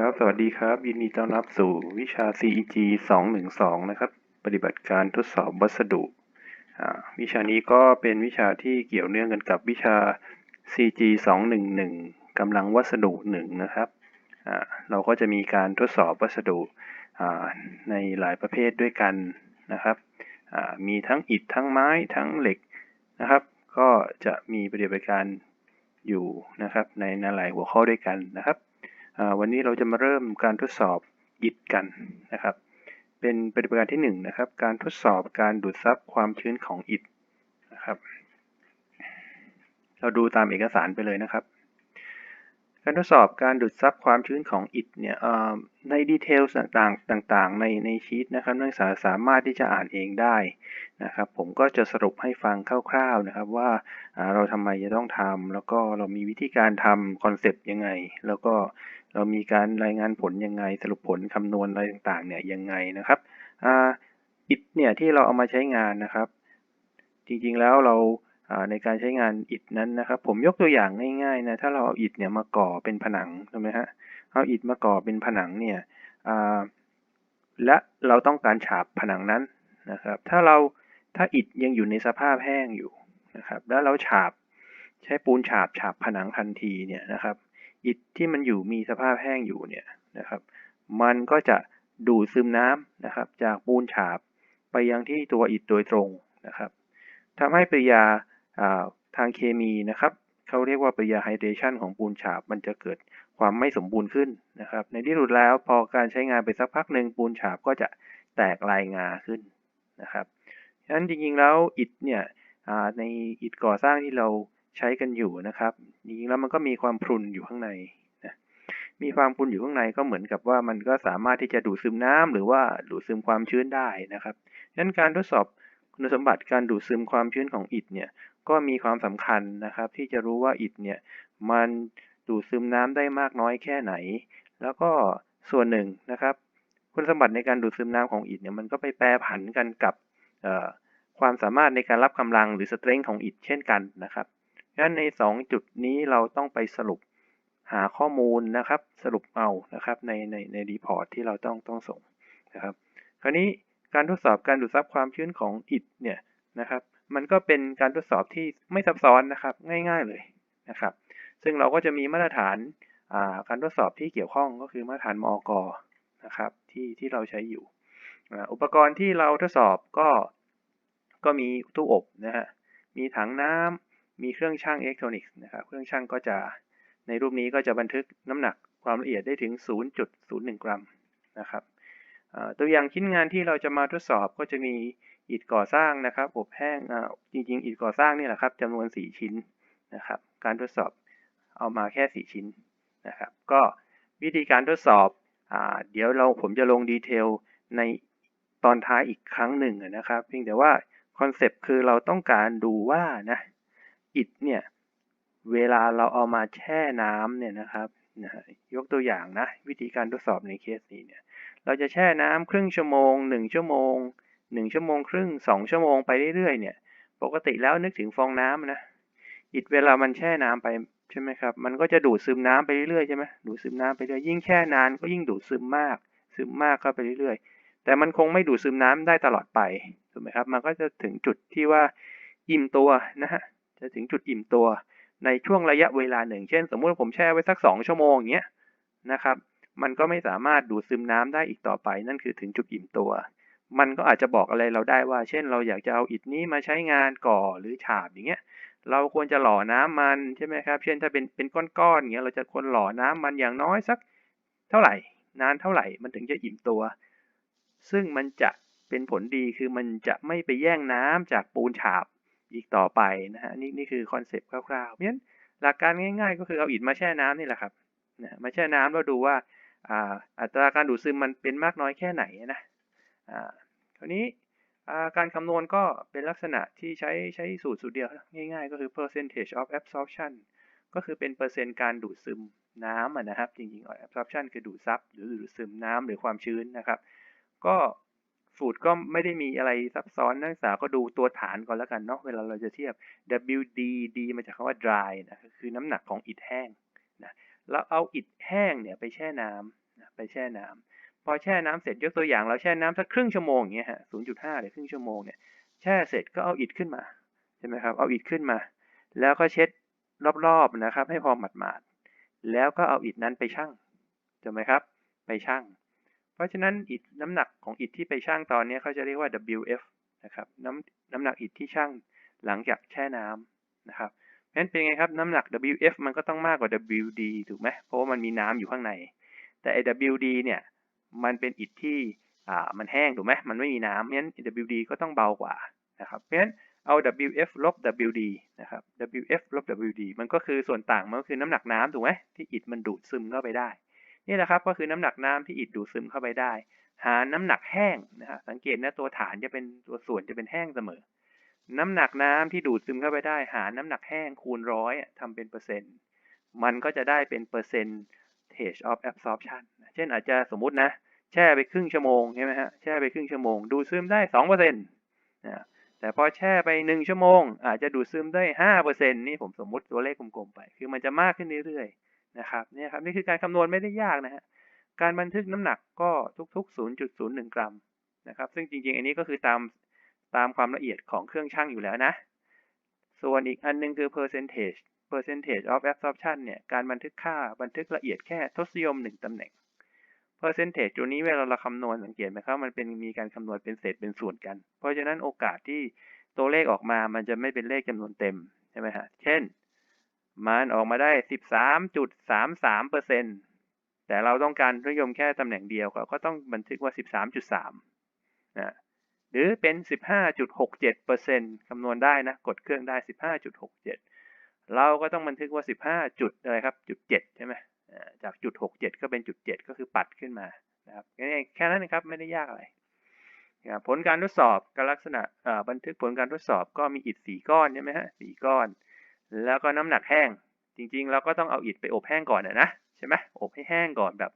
ครับ สวัสดีครับ ยินดีต้อนรับสู่วิชา CEG 212 นะครับ ปฏิบัติการทดสอบวัสดุ วิชานี้ก็เป็นวิชาที่เกี่ยวเนื่องกันกับวิชา CG 211กำลังวัสดุ 1 นะครับ เราก็จะมีการทดสอบวัสดุในหลายประเภทด้วยกันนะครับ มีทั้งอิฐทั้งไม้ทั้งเหล็กนะครับ ก็จะมีปฏิบัติการอยู่นะครับในหลายหัวข้อด้วยกันนะครับ วันนี้เราจะมาเริ่มการทดสอบอิฐกันนะครับ เป็นปฏิบัติการที่1นงนะครับ การทดสอบการดูดซับความชื้นของอิฐนะครับ เราดูตามเอกสารไปเลยนะครับ การทดสอบการดูดซับความชื้นของอิฐเนี่ยในดีเทลต่างๆต่างๆ ในในชีตนะครับนักศึกษาสามารถที่จะอ่านเองได้นะครับ ผมก็จะสรุปให้ฟังคร่าวๆนะครับว่าอ่าเราทำไมจะต้องทำแล้วก็เรามีวิธีการทำคอนเซปต์ยังไง แล้วก็ เรามีการรายงานผลยังไงสรุปผลคำนวณอะไรต่างๆเนี่ยยังไงนะครับอิฐเนี่ยที่เราเอามาใช้งานนะครับ จริงๆแล้วเราในการใช้งานอิฐนั้นนะครับ ผมยกตัวอย่างง่ายๆนะถ้าเราเอาอิฐเนี่ยมาก่อเป็นผนังใช่ไหมฮะเอาอิฐมาก่อเป็นผนังเนี่ยและเราต้องการฉาบผนังนั้นนะครับ ถ้าเราถ้าอิฐยังอยู่ในสภาพแห้งอยู่นะครับ แล้วเราฉาบใช้ปูนฉาบฉาบผนังทันทีเนี่ยนะครับ อิฐที่มันอยู่มีสภาพแห้งอยู่เนี่ยนะครับ มันก็จะดูดซึมน้ำนะครับ จากปูนฉาบไปยังที่ตัวอิฐโดยตรงนะครับทำให้ปริยาาทางเคมีนะครับเขาเรียกว่าปริยาไฮเดรชันของปูนฉาบมันจะเกิดความไม่สมบูรณ์ขึ้นนะครับ ในที่สุดแล้วพอการใช้งานไปสักพักหนึ่งปูนฉาบก็จะแตกลายงาขึ้นนะครับฉะนั้นจริงๆแล้วอิฐเนี่ยในอิฐก่อสร้างที่เรา ใช้กันอยู่นะครับจริงๆแล้วมันก็มีความพรุนอยู่ข้างในนะมีความพรุนอยู่ข้างในก็เหมือนกับว่ามันก็สามารถที่จะดูดซึมน้ำหรือว่าดูดซึมความชื้นได้นะครับฉะนั้นการทดสอบคุณสมบัติการดูดซึมความชื้นของอิฐเนี่ยก็มีความสำคัญนะครับ ที่จะรู้ว่าอิฐเนี่ยมันดูดซึมน้ำได้มากน้อยแค่ไหน แล้วก็ส่วนหนึ่งนะครับ คุณสมบัติในการดูดซึมน้ำของอิฐเนี่ยมันก็ไปแปรผันกันกับความสามารถในการรับกำลังหรือสเตรนท์ของอิฐเช่นกันนะครับ ฉะนั้นใน 2 จุดนี้เราต้องไปสรุปหาข้อมูลนะครับ สรุปเอานะครับในในในรีพอร์ตที่เราต้องต้องส่งนะครับ คราวนี้การทดสอบการดูดซับความชื้นของอิฐเนี่ยนะครับ มันก็เป็นการทดสอบที่ไม่ซับซ้อนนะครับ ง่าย ๆเลยนะครับ ซึ่งเราก็จะมีมาตรฐานการทดสอบที่เกี่ยวข้องก็คือมาตรฐานมอกนะครับที่ที่เราใช้อยู่ อุปกรณ์ที่เราทดสอบก็ก็มีตู้อบนะฮะมีถังน้ำ มีเครื่องชั่งอิเล็กทรอนิกส์นะครับ เครื่องชั่งก็จะในรูปนี้ก็จะบันทึกน้ำหนักความละเอียดได้ถึง 0.01 กรัมนะครับตัวอย่างชิ้นงานที่เราจะมาทดสอบก็จะมีอิฐก่อสร้างนะครับ อบแห้งจริงๆ อิฐก่อสร้างนี่แหละครับจำนวน 4 ชิ้นนะครับ การทดสอบเอามาแค่ 4 ชิ้นนะครับ ก็วิธีการทดสอบอเดี๋ยวเราผมจะลงดีเทลในตอนท้ายอีกครั้งหนึ่งนะครับ เพียงแต่ว่าคอนเซปต์คือเราต้องการดูว่านะ อิฐเนี่ยเวลาเราเอามาแช่น้ำเนี่ยนะครับนะยกตัวอย่างนะวิธีการทดสอบในเคสนี้เนี่ยเราจะแช่น้ำครึ่งชั่วโมง 1 ชั่วโมง 1 ชั่วโมงครึ่ง 2 ชั่วโมงไปเรื่อยๆเนี่ยปกติแล้วนึกถึงฟองน้ำนะอิฐเวลามันแช่น้ำไปใช่ไหมครับมันก็จะดูดซึมน้ำไปเรื่อยๆใช่ไหมดูดซึมน้ำไปเรื่อยยิ่งแช่นานก็ยิ่งดูดซึมมาก ซึมมากเข้าไปเรื่อยๆ แต่มันคงไม่ดูดซึมน้ำได้ตลอดไปถูกไหมครับมันก็จะถึงจุดที่ว่าอิ่มตัวนะฮะ จะถึงจุดอิ่มตัวในช่วงระยะเวลาหนึ่ง เช่น สมมุติผมแช่ไว้สักสองชั่วโมงอย่างเงี้ยนะครับ มันก็ไม่สามารถดูดซึมน้ำได้อีกต่อไป นั่นคือถึงจุดอิ่มตัว มันก็อาจจะบอกอะไรเราได้ว่า เช่น เราอยากจะเอาอิฐนี้มาใช้งานก่อหรือฉาบอย่างเงี้ย เราควรจะหล่อน้ำมันใช่ไหมครับ เช่น ถ้าเป็นเป็นก้อนๆอย่างเงี้ย เราจะควรหล่อน้ำมันอย่างน้อยสัก เท่าไหร่ นานเท่าไหร่ มันถึงจะอิ่มตัว ซึ่งมันจะเป็นผลดีคือมันจะไม่ไปแย่งน้ำจากปูนฉาบ อีกต่อไปนะฮะนี่นี่คือคอนเซปต์คร่าวๆเพราะฉะนั้นหลักการง่าย ๆ ก็คือเอาอิฐมาแช่น้ำนี่แหละครับนะมาแช่น้ำแล้วดูว่าอัตราการดูดซึมมันเป็นมากน้อยแค่ไหนนะคราวนี้การคำนวณก็เป็นลักษณะที่ใช้ใช้สูตรสูตรเดียวง่ายๆ ก็คือ percentage of absorption ก็คือเป็นเปอร์เซ็นต์การดูดซึมน้ำนะครับ จริงๆ absorption คือดูดซับหรือดูดซึมน้ำหรือความชื้นนะครับ ก็ สูตรก็ไม่ได้มีอะไรซับซ้อนนักศึกษาก็ดูตัวฐานก่อนแล้วกันเนาะเวลาเราจะเทียบ WD D มาจากคำว่า dry นะคือน้ำหนักของอิฐแห้งนะแล้วเอาอิฐแห้งเนี่ยไปแช่น้ำไปแช่น้ำพอแช่น้ำเสร็จยกตัวอย่างเราแช่น้ำสักครึ่งชั่วโมงอย่างเงี้ยฮะ0.5หรือครึ่งชั่วโมงเนี่ยแช่เสร็จก็เอาอิฐขึ้นมาใช่ไหมครับเอาอิฐขึ้นมา แล้วก็เช็ดรอบๆนะครับ ให้พอหมาดๆแล้วก็เอาอิฐนั้นไปชั่งถูกไหมครับ ไปชั่ง เพราะฉะนั้นอิฐน้ำหนักของอิฐที่ไปชั่งตอนนี้เขาจะเรียกว่า WF นะครับน้ำน้ำหนักอิฐที่ชั่งหลังจากแช่น้ำนะครับเพราะฉะนั้นเป็นไงครับน้ำหนัก WF มันก็ต้องมากกว่า WD ถูกไหมเพราะว่ามันมีน้ำอยู่ข้างใน แต่ WD เนี่ยมันเป็นอิฐที่อ่ามันแห้งถูกไหมมันไม่มีน้ำเพราะฉะนั้น WD ก็ต้องเบากว่านะครับเพราะฉะนั้นเอา WF ลบ WD นะครับ WF ลบ WD มันก็คือส่วนต่างมันก็คือน้ำหนักน้ำถูกไหมที่อิฐมันดูดซึมเข้าไปได้ นี่แหละครับก็คือน้ำหนักน้ำที่อิฐดูดซึมเข้าไปได้ หาน้ำหนักแห้งนะฮะสังเกตนะตัวฐานจะเป็นตัวส่วนจะเป็นแห้งเสมอ น้ำหนักน้ำที่ดูดซึมเข้าไปได้ หาน้ำหนักแห้งคูณร้อยทำเป็นเปอร์เซ็นต์ มันก็จะได้เป็นเปอร์เซ็นต์ stage of absorption เช่นอาจจะสมมุตินะ แช่ไปครึ่งชั่วโมงใช่ไหมฮะแช่ไปครึ่งชั่วโมง ดูดซึมได้สองเปอร์เซ็นต์นะแต่พอแช่ไปหนึ่งชั่วโมง อาจจะดูดซึมได้ห้าเปอร์เซ็นต์นี่ผมสมมติตัวเลขกลมๆไป คือมันจะมากขึ้นเรื่อยๆ นะครับเนี่ยครับนี่คือการคำนวณไม่ได้ยากนะฮะการบันทึกน้ำหนักก็ทุก ๆ 0.01 กรัมนะครับ ซึ่งจริงๆ อันนี้ก็คือตามตามความละเอียดของเครื่องชั่งอยู่แล้วนะ ส่วนอีกอันนึงคือ percentage percentage of absorption เนี่ย การบันทึกค่าบันทึกละเอียดแค่ทศนิยม 1 ตำแหน่ง percentage ตัวนี้เวลาเราคำนวณสังเกตไหมครับ มันเป็นมีการคำนวณเป็นเศษเป็นส่วนกัน เพราะฉะนั้นโอกาสที่ตัวเลขออกมา มันจะไม่เป็นเลขจำนวนเต็มใช่ไหมฮะ เช่น มันออกมาได้ 13.33เปอร์เซ็นต์แต่เราต้องการนิยมแค่ตำแหน่งเดียวก็ต้องบันทึกว่า 13.3นะหรือเป็น 15.67%คำนวณได้นะ กดเครื่องได้ 15.67 เราก็ต้องบันทึกว่า 15 จุดอะไรครับจุด7ใช่ไหมจากจุด 67 ก็เป็นจุด 7 ก็คือปัดขึ้นมานะครับแค่นั้นนะครับไม่ได้ยากอะไรผลการทดสอบกับลักษณะบันทึกผลการทดสอบก็มีอิฐสีก้อนใช่ไหมฮะสีก้อน แล้วก็น้ำหนักแห้ง จริงๆ เราก็ต้องเอาอิฐไปอบแห้งก่อนนะใช่ไหมอบให้แห้งก่อนแบบ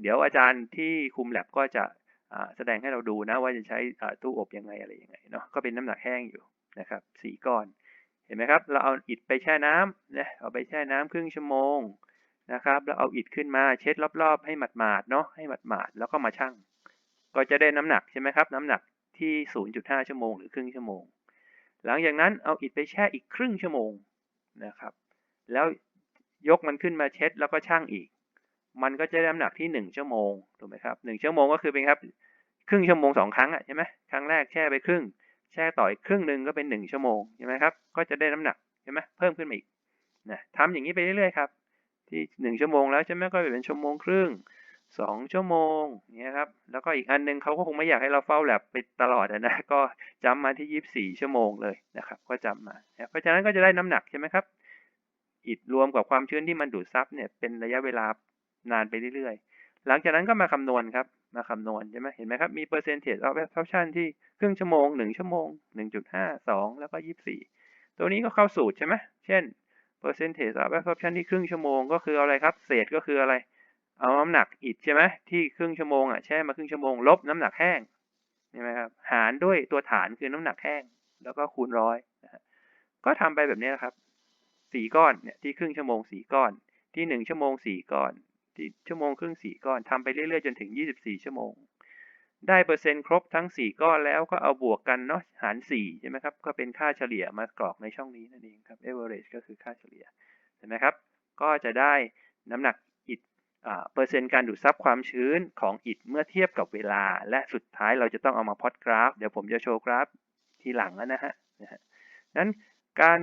เดี๋ยวอาจารย์ที่คุมแลบก็จะแสดงให้เราดูนะว่าจะใช้ตู้อบยังไงอะไรยังไงเนาะก็เป็นน้ำหนักแห้งอยู่นะครับสีก้อนเห็นไหมครับ เราเอาอิฐไปแช่น้ำนะเอาไปแช่น้ำครึ่งชั่วโมงนะครับ แล้วเอาอิฐขึ้นมาเช็ดรอบๆ ให้หมาดๆเนาะให้หมาดๆแล้วก็มาชั่ง ก็จะได้น้ำหนักใช่ไหมครับ น้ำหนักที่ 0.5 ชั่วโมงหรือครึ่งชั่วโมง หลังจากนั้นเอาอิฐไปแช่อีกครึ่งชั่วโมงนะครับ แล้วยกมันขึ้นมาเช็ดแล้วก็ชั่งอีก มันก็จะได้น้ำหนักที่หนึ่งชั่วโมงถูกไหมครับหนึ่งชั่วโมงก็คือเป็นครับครึ่งชั่วโมงสองครั้งอะใช่ไหมครั้งแรกแช่ไปครึ่ง แช่ต่ออีกครึ่งหนึ่งก็เป็นหนึ่งชั่วโมงใช่ไหมครับก็จะได้น้ำหนักใช่ไหมเพิ่มขึ้นมาอีกนะทำอย่างนี้ไปเรื่อยๆครับที่หนึ่งชั่วโมงแล้วใช่ไหมก็เป็นชั่วโมงครึ่ง สองชั่วโมงเนี่ยครับแล้วก็อีกอันนึงเขาก็คงไม่อยากให้เราเฝ้าแลบไปตลอดนะก็จำมาที่ยี่สิบสี่ชั่วโมงเลยนะครับก็จำมา เพราะฉะนั้นก็จะได้น้ำหนักใช่ไหมครับอิฐรวมกับความชื้นที่มันดูดซับเนี่ยเป็นระยะเวลานานไปเรื่อยๆ หลังจากนั้นก็มาคำนวณครับ มาคำนวณใช่ไหมเห็นไหมครับ มี percentage of absorption ที่ครึ่งชั่วโมง 1 ชั่วโมง 1.5 2 แล้วก็ 24 ตัวนี้ก็เข้าสูตรใช่ไหมเช่น percentage of absorption ที่ครึ่งชั่วโมงก็คืออะไรครับ เศษก็คืออะไร เอาน้ำหนักอิฐใช่ไหมที่ครึ่งชั่วโมงอะแช่มาครึ่งชั่วโมงลบน้ำหนักแห้งใช่ไหมครับหารด้วยตัวฐานคือน้ำหนักแห้ง แล้วก็คูณร้อยก็ทำไปแบบนี้นะครับสี่ก้อนเนี่ยที่ครึ่งชั่วโมงสี่ก้อน ที่หนึ่งชั่วโมงสี่ก้อน ที่ชั่วโมงครึ่งสี่ก้อนทำไปเรื่อยๆจนถึงยี่สิบสี่ชั่วโมง ได้เปอร์เซ็นต์ครบทั้งสี่ก้อนแล้วก็เอาบวกกันเนาะหารสี่ใช่ไหมครับก็เป็นค่าเฉลี่ยมากรอกในช่องนี้นั่นเองครับ average ก็คือค่าเฉลี่ยเห็นไหมครับ ก็จะได้น้ำหนัก เปอร์เซ็นต์การดูดซับความชื้นของอิฐเมื่อเทียบกับเวลา และสุดท้ายเราจะต้องเอามาพอดกราฟ เดี๋ยวผมจะโชว์กราฟทีหลังนะฮะนั้นการ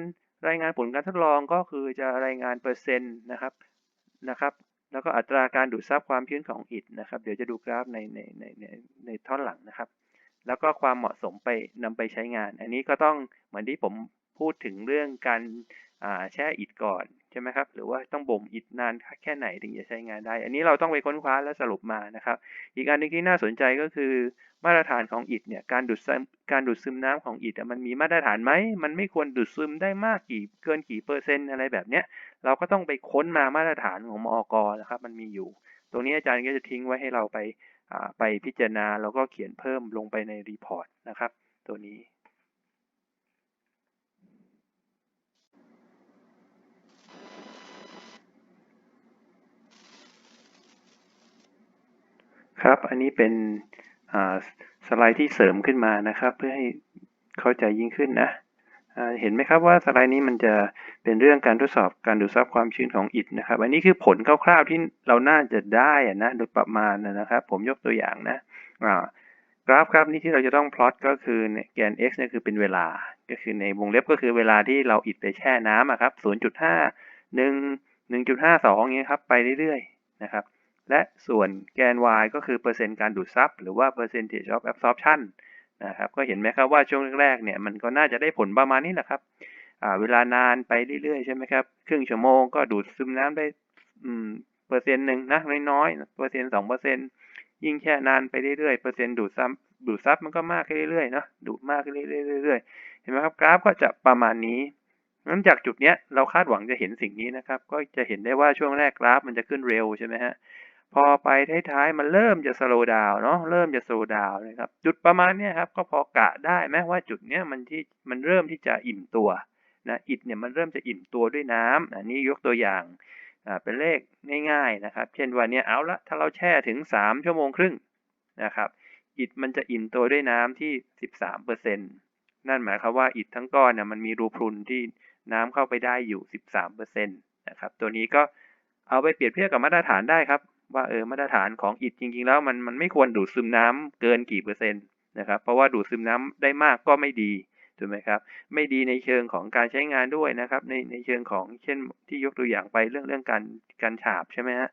รายงานผลการทดลองก็คือจะรายงานเปอร์เซ็นต์นะครับนะครับแล้วก็อัตราการดูดซับความชื้นของอิฐนะครับ เดี๋ยวจะดูกราฟในในในในในท่อนหลังนะครับ แล้วก็ความเหมาะสมไปนำไปใช้งาน อันนี้ก็ต้องเหมือนที่ผมพูดถึงเรื่องการแช่อิฐก่อน ใช่ไหมครับ หรือว่าต้องบ่มอิฐนานแค่ไหนถึงจะใช้งานได้ อันนี้เราต้องไปค้นคว้าและสรุปมานะครับ อีกอันนึงที่น่าสนใจก็คือมาตรฐานของอิฐเนี่ยการดูดซึมการดูดซึมน้ำของอิฐมันมีมาตรฐานไหมมันไม่ควรดูดซึมได้มากกี่เกินกี่เปอร์เซ็นต์อะไรแบบเนี้ยเราก็ต้องไปค้นมามาตรฐานของมอกนะครับ มันมีอยู่ ตรงนี้อาจารย์ก็จะทิ้งไว้ให้เราไปไปพิจารณาแล้วก็เขียนเพิ่มลงไปในรีพอร์ตนะครับ ตัวนี้ ครับ อันนี้เป็นสไลด์ที่เสริมขึ้นมานะครับ เพื่อให้เข้าใจยิ่งขึ้นนะเห็นไหมครับว่าสไลด์นี้มันจะเป็นเรื่องการทดสอบการดูดซับความชื้นของอิฐนะครับ อันนี้คือผลคร่าวๆที่เราน่าจะได้นะโดยประมาณนะครับ ผมยกตัวอย่างนะกราฟครับนี่ที่เราจะต้องพลอตก็คือแกน x เนี่ยคือเป็นเวลา ก็คือในวงเล็บก็คือเวลาที่เราอิฐไปแช่น้ำอะครับ 0.5 1 1.52เงี้ยครับ ไปเรื่อยๆนะครับ และส่วนแกน y ก็คือเปอร์เซ็นต์การดูดซับหรือว่า percentage of absorption นะครับก็เห็นไหมครับว่าช่วงแรกๆเนี่ยมันก็น่าจะได้ผลประมาณนี้แหละครับเวลานานไปเรื่อยๆใช่ไหมครับครึ่งชั่วโมงก็ดูดซึมน้ำได้เปอร์เซ็นต์หนึ่งนะน้อยๆเปอร์เซ็นต์สองเปอร์เซ็นต์ยิ่งแช่นานไปเรื่อยๆเปอร์เซ็นต์ดูดซับดูดซับมันก็มากขึ้นเรื่อยๆเนาะดูดมากขึ้นเรื่อยๆเห็นไหมครับกราฟก็จะประมาณนี้งั้นจากจุดเนี้ยเราคาดหวังจะเห็นสิ่งนี้นะครับ ก็จะเห็นได้ว่าช่วงแรกกราฟมันจะขึ้นเร็วใช่ไหมฮะ พอไปท้ายๆมันเริ่มจะสโลว์ดาวเนาะเริ่มจะสโลว์ดาวนะครับ จุดประมาณนี้ครับก็พอกะได้ไหมว่าจุดเนี้ยมันที่มันเริ่มที่จะอิ่มตัวนะอิฐเนี่ยมันเริ่มจะอิ่มตัวด้วยน้ำอันนี้ยกตัวอย่างอ่าเป็นเลขง่ายๆนะครับ เช่นว่าเนี่ยเอาละถ้าเราแช่ถึง 3 ชั่วโมงครึ่งนะครับ อิฐมันจะอิ่มตัวด้วยน้ำที่ 13เปอร์เซ็นต์นั่นหมายความว่าอิฐทั้งก้อนเนี่ยมันมีรูพรุนที่น้ำเข้าไปได้อยู่ 13เปอร์เซ็นต์นะครับ ตัวนี้ก็เอาไปเปรียบเทียบกับมาตรฐานได้ครับ ว่าเออมาตรฐานของอิฐจริง ๆ แล้วมันมันไม่ควรดูดซึมน้ำเกินกี่เปอร์เซ็นต์นะครับ เพราะว่าดูดซึมน้ำได้มากก็ไม่ดีถูกไหมครับ ไม่ดีในเชิงของการใช้งานด้วยนะครับ ในในเชิงของเช่นที่ยกตัวอย่างไปเรื่องเรื่องการการฉาบใช่ไหมฮะ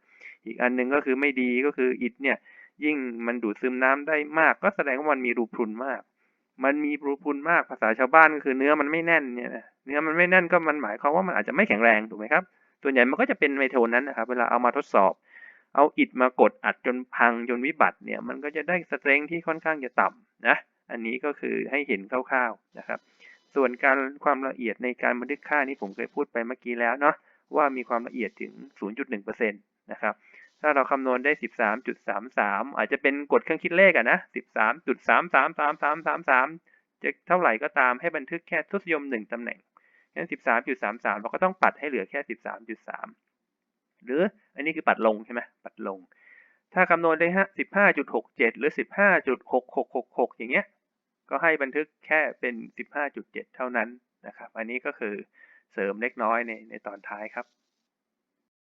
อีกอันหนึงก็คือไม่ดีก็คืออิฐเนี่ยยิ่งมันดูดซึมน้ำได้มาก ก็แสดงว่ามันมีรูพรุนมาก มันมีรูพรุนมากภาษาชาวบ้านก็คือเนื้อมันไม่แน่นเนี่ยเนื้อมันไม่แน่นก็มันหมายความว่ามันอาจจะไม่แข็งแรงถูกไหมครับส่วนใหญ่มันก็จะเป็นในโทนนั้นนะครับ เวลาเอามาทดสอบ เอาอิฐมากดอัดจนพังจนวิบัติเนี่ยมันก็จะได้สเตรงที่ค่อนข้างจะต่ำนะอันนี้ก็คือให้เห็นคร่าวๆนะครับ ส่วนการความละเอียดในการบันทึกค่านี้ผมเคยพูดไปเมื่อกี้แล้วเนาะว่ามีความละเอียดถึง 0.1%นะครับถ้าเราคำนวณได้ 13.33 อาจจะเป็นกฎเครื่องคิดเลขอะนะ 13.333333 จะเท่าไหร่ก็ตามให้บันทึกแค่ทศนิยม 1ตำแหน่งงั้น 13.33 เราก็ต้องปัดให้เหลือแค่ 13.3 หรืออันนี้คือปัดลงใช่ไหมปัดลง ถ้าคำนวณได้ฮะ15.67หรือ15.6666อย่างเงี้ยก็ให้บันทึกแค่เป็น15.7เท่านั้นนะครับ อันนี้ก็คือเสริมเล็กน้อยในในตอนท้ายครับ